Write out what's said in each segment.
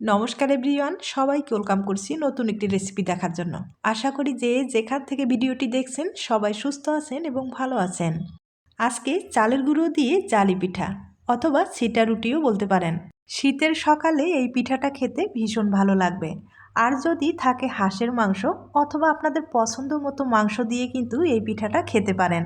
নমস্কার এভরিওয়ান, সবাইকে ওয়েলকাম করছি নতুন একটি রেসিপি দেখার জন্য। আশা করি যে যেখান থেকে ভিডিওটি দেখছেন, সবাই সুস্থ আছেন এবং ভালো আছেন। আজকে চালের গুঁড়ো দিয়ে জালি পিঠা, অথবা সিটা রুটিও বলতে পারেন। শীতের সকালে এই পিঠাটা খেতে ভীষণ ভালো লাগবে। আর যদি থাকে হাঁসের মাংস, অথবা আপনাদের পছন্দ মতো মাংস দিয়ে কিন্তু এই পিঠাটা খেতে পারেন।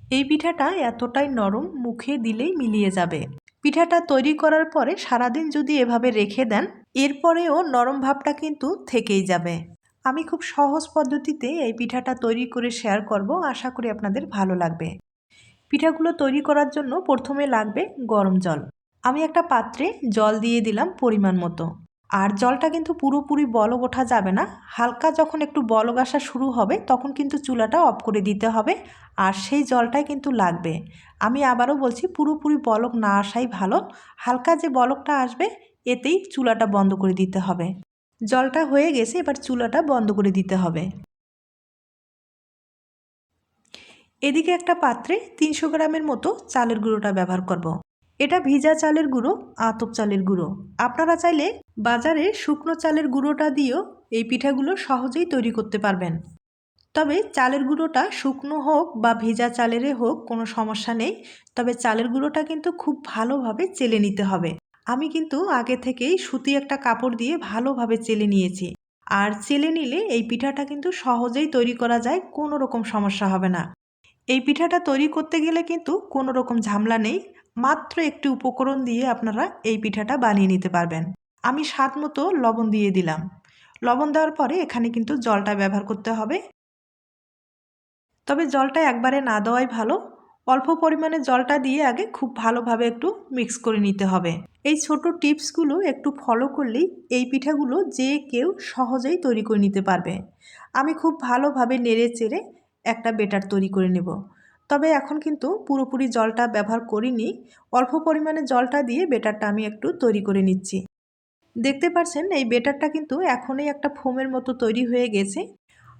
এই পিঠাটা এতটাই নরম, মুখে দিলেই মিলিয়ে যাবে। পিঠাটা তৈরি করার পরে সারাদিন যদি এভাবে রেখে দেন এরপরেও নরম ভাবটা কিন্তু থেকেই যাবে। আমি খুব সহজ পদ্ধতিতে এই পিঠাটা তৈরি করে শেয়ার করব, আশা করি আপনাদের ভালো লাগবে। পিঠাগুলো তৈরি করার জন্য প্রথমে লাগবে গরম জল। আমি একটা পাত্রে জল দিয়ে দিলাম পরিমাণ মতো। আর জলটা কিন্তু পুরোপুরি বলক ওঠা যাবে না। হালকা যখন একটু বলক আসা শুরু হবে, তখন কিন্তু চুলাটা অফ করে দিতে হবে। আর সেই জলটাই কিন্তু লাগবে। আমি আবারও বলছি পুরোপুরি বলক না আসাই ভালো। হালকা যে বলকটা আসবে এতেই চুলাটা বন্ধ করে দিতে হবে। জলটা হয়ে গেছে, এবার চুলাটা বন্ধ করে দিতে হবে। এদিকে একটা পাত্রে তিনশো গ্রামের মতো চালের গুঁড়োটা ব্যবহার করব। এটা ভিজা চালের গুঁড়ো, আতপ চালের গুঁড়ো। আপনারা চাইলে বাজারে শুকনো চালের গুঁড়োটা দিয়েও এই পিঠাগুলো সহজেই তৈরি করতে পারবেন। তবে চালের গুঁড়োটা শুকনো হোক বা ভেজা চালেরে হোক, কোনো সমস্যা নেই। তবে চালের গুঁড়োটা কিন্তু খুব ভালোভাবে চেলে নিতে হবে। আমি কিন্তু আগে থেকেই সুতি একটা কাপড় দিয়ে ভালোভাবে চেলে নিয়েছি। আর চেলে নিলে এই পিঠাটা কিন্তু সহজেই তৈরি করা যায়, কোনো রকম সমস্যা হবে না। এই পিঠাটা তৈরি করতে গেলে কিন্তু কোনো রকম ঝামলা নেই, মাত্র একটি উপকরণ দিয়ে আপনারা এই পিঠাটা বানিয়ে নিতে পারবেন। আমি স্বাদ মতো লবণ দিয়ে দিলাম। লবণ দেওয়ার পরে এখানে কিন্তু জলটা ব্যবহার করতে হবে। তবে জলটা একবারে না দেওয়াই ভালো অল্প পরিমাণে জলটা দিয়ে আগে খুব ভালোভাবে একটু মিক্স করে নিতে হবে। এই ছোট টিপসগুলো একটু ফলো করলেই এই পিঠাগুলো যে কেউ সহজেই তৈরি করে নিতে পারবে। আমি খুব ভালোভাবে নেড়ে চেড়ে একটা বেটার তৈরি করে নেব। তবে এখন কিন্তু পুরোপুরি জলটা ব্যবহার করিনি, অল্প পরিমাণে জলটা দিয়ে বেটারটা আমি একটু তৈরি করে নিচ্ছি। দেখতে পাচ্ছেন এই বেটারটা কিন্তু এখনই একটা ফোমের মতো তৈরি হয়ে গেছে।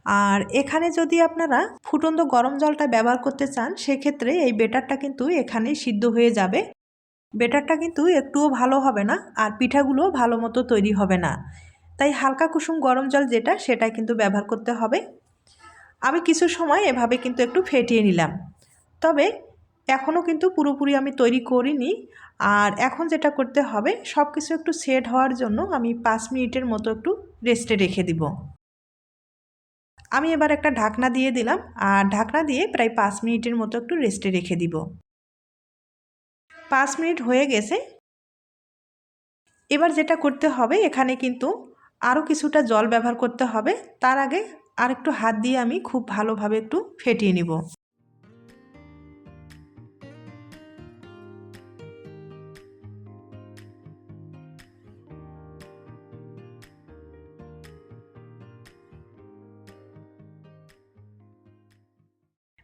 আর এখানে যদি আপনারা ফুটন্ত গরম জলটা ব্যবহার করতে চান, সেক্ষেত্রে এই বেটারটা কিন্তু এখানেই সিদ্ধ হয়ে যাবে। বেটারটা কিন্তু একটুও ভালো হবে না আর পিঠাগুলোও ভালো মতো তৈরি হবে না। তাই হালকা কুসুম গরম জল যেটা সেটা কিন্তু ব্যবহার করতে হবে। আমি কিছু সময় এভাবে কিন্তু একটু ফেটিয়ে নিলাম। তবে এখনও কিন্তু পুরোপুরি আমি তৈরি করিনি আর এখন যেটা করতে হবে সব কিছু একটু সেট হওয়ার জন্য আমি পাঁচ মিনিটের মতো একটু রেস্টে রেখে দিব। আমি এবার একটা ঢাকনা দিয়ে দিলাম, আর ঢাকনা দিয়ে প্রায় পাঁচ মিনিটের মতো একটু রেস্টে রেখে দিব। পাঁচ মিনিট হয়ে গেছে। এবার যেটা করতে হবে, এখানে কিন্তু আরও কিছুটা জল ব্যবহার করতে হবে। তার আগে আর একটু হাত দিয়ে আমি খুব ভালোভাবে একটু ফেটিয়ে নিব।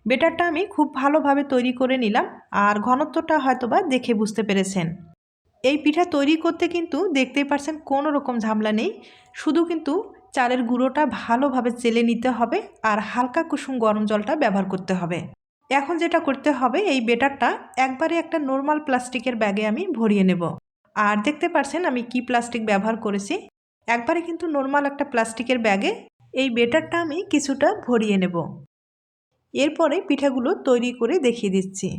বেটারটা আমি খুব ভালোভাবে তৈরি করে নিলাম আর ঘনত্বটা হয়তোবা দেখে বুঝতে পেরেছেন। এই পিঠা তৈরি করতে কিন্তু দেখতেই পারছেন কোনো রকম ঝামলা নেই। শুধু কিন্তু চালের গুঁড়োটা ভালোভাবে চেলে নিতে হবে আর হালকা কুসুম গরম জলটা ব্যবহার করতে হবে। এখন যেটা করতে হবে, এই বেটারটা একবারে একটা নর্মাল প্লাস্টিকের ব্যাগে আমি ভরিয়ে নেব। আর দেখতে পারছেন আমি কি প্লাস্টিক ব্যবহার করেছি। একবারে কিন্তু নর্মাল একটা প্লাস্টিকের ব্যাগে এই বেটারটা আমি কিছুটা ভরিয়ে নেব। এরপরে পিঠাগুলো তৈরি করে দেখিয়ে দিচ্ছি।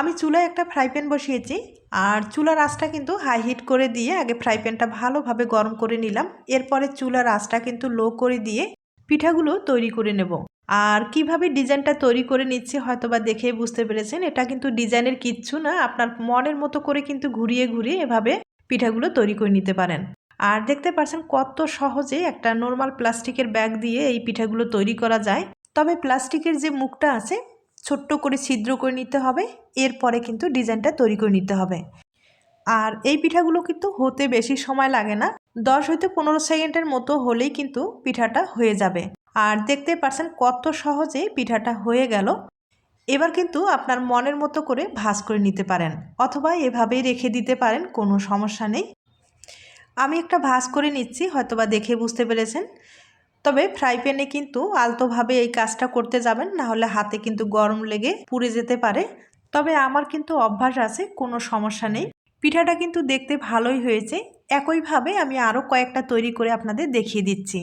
আমি চুলায় একটা ফ্রাই প্যান বসিয়েছি, আর চুলার আঁচটা কিন্তু হাই হিট করে দিয়ে আগে ফ্রাই প্যানটা ভালোভাবে গরম করে নিলাম। এরপরে চুলার আঁচটা কিন্তু লো করে দিয়ে পিঠাগুলো তৈরি করে নেব। আর কীভাবে ডিজাইনটা তৈরি করে নিচ্ছে হয়তো বা দেখে বুঝতে পেরেছেন, এটা কিন্তু ডিজাইনের কিচ্ছু না, আপনার মনের মতো করে কিন্তু ঘুরিয়ে ঘুরিয়ে এভাবে পিঠাগুলো তৈরি করে নিতে পারেন। আর দেখতে পাচ্ছেন কত সহজে একটা নর্মাল প্লাস্টিকের ব্যাগ দিয়ে এই পিঠাগুলো তৈরি করা যায়। তবে প্লাস্টিকের যে মুখটা আছে, ছোট্ট করে ছিদ্র করে নিতে হবে, এরপরে কিন্তু ডিজাইনটা তৈরি করে নিতে হবে। আর এই পিঠাগুলো কিন্তু হতে বেশি সময় লাগে না। দশ হইতে পনেরো সেকেন্ডের মতো হলেই কিন্তু পিঠাটা হয়ে যাবে। আর দেখতে পারছেন কত সহজে পিঠাটা হয়ে গেল। এবার কিন্তু আপনার মনের মতো করে ভাজ করে নিতে পারেন অথবা এভাবেই রেখে দিতে পারেন, কোনো সমস্যা নেই। আমি একটা ভাজ করে নিচ্ছি, হয়তোবা দেখে বুঝতে পেরেছেন। তবে ফ্রাই প্যানে কিন্তু আলতোভাবে এই কাজটা করতে যাবেন না হলে হাতে কিন্তু গরম লেগে পুড়ে যেতে পারে। তবে আমার কিন্তু অভ্যাস আছে, কোনো সমস্যা নেই। পিঠাটা কিন্তু দেখতে ভালোই হয়েছে। একইভাবে আমি আরও কয়েকটা তৈরি করে আপনাদের দেখিয়ে দিচ্ছি।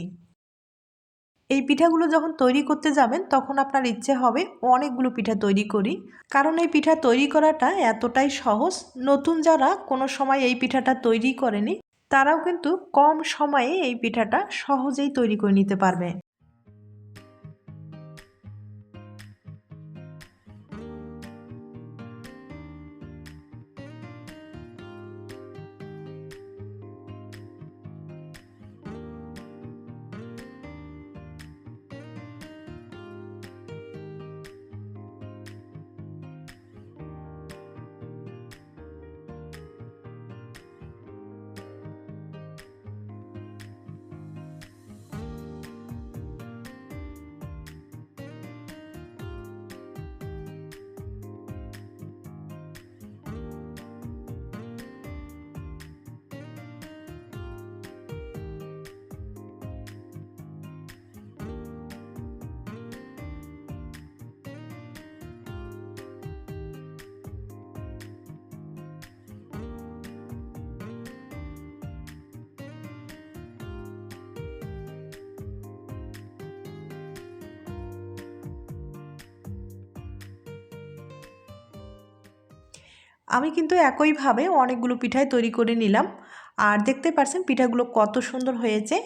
এই পিঠাগুলো যখন তৈরি করতে যাবেন, তখন আপনার ইচ্ছে হবে অনেকগুলো পিঠা তৈরি করি। কারণ এই পিঠা তৈরি করাটা এতটাই সহজ। নতুন যারা কোনো সময় এই পিঠাটা তৈরি করেনি, তারাও কিন্তু কম সময়ে এই পিঠাটা সহজেই তৈরি করে নিতে পারবে। আমি কিন্তু একইভাবে অনেকগুলো পিঠাই তৈরি করে নিলাম। আর দেখতে পারছেন পিঠাগুলো কত সুন্দর হয়েছে।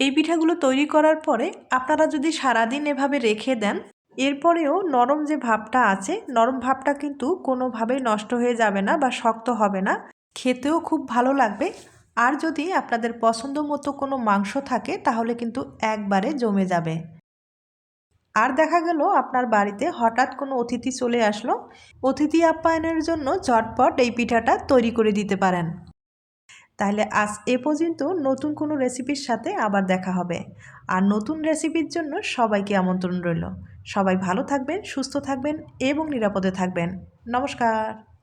এই পিঠাগুলো তৈরি করার পরে আপনারা যদি সারাদিন এভাবে রেখে দেন, এরপরেও নরম যে ভাবটা আছে, নরম ভাবটা কিন্তু কোনোভাবেই নষ্ট হয়ে যাবে না বা শক্ত হবে না। খেতেও খুব ভালো লাগবে। আর যদি আপনাদের পছন্দ মতো কোনো মাংস থাকে, তাহলে কিন্তু একবারে জমে যাবে। আর দেখা গেল আপনার বাড়িতে হঠাৎ কোনো অতিথি চলে আসলো। অতিথি আপ্যায়নের জন্য ঝটপট এই পিঠাটা তৈরি করে দিতে পারেন। তাহলে আজ এ পর্যন্ত নতুন কোনো রেসিপির সাথে আবার দেখা হবে। আর নতুন রেসিপির জন্য সবাইকে আমন্ত্রণ রইল। সবাই ভালো থাকবেন, সুস্থ থাকবেন এবং নিরাপদে থাকবেন। নমস্কার।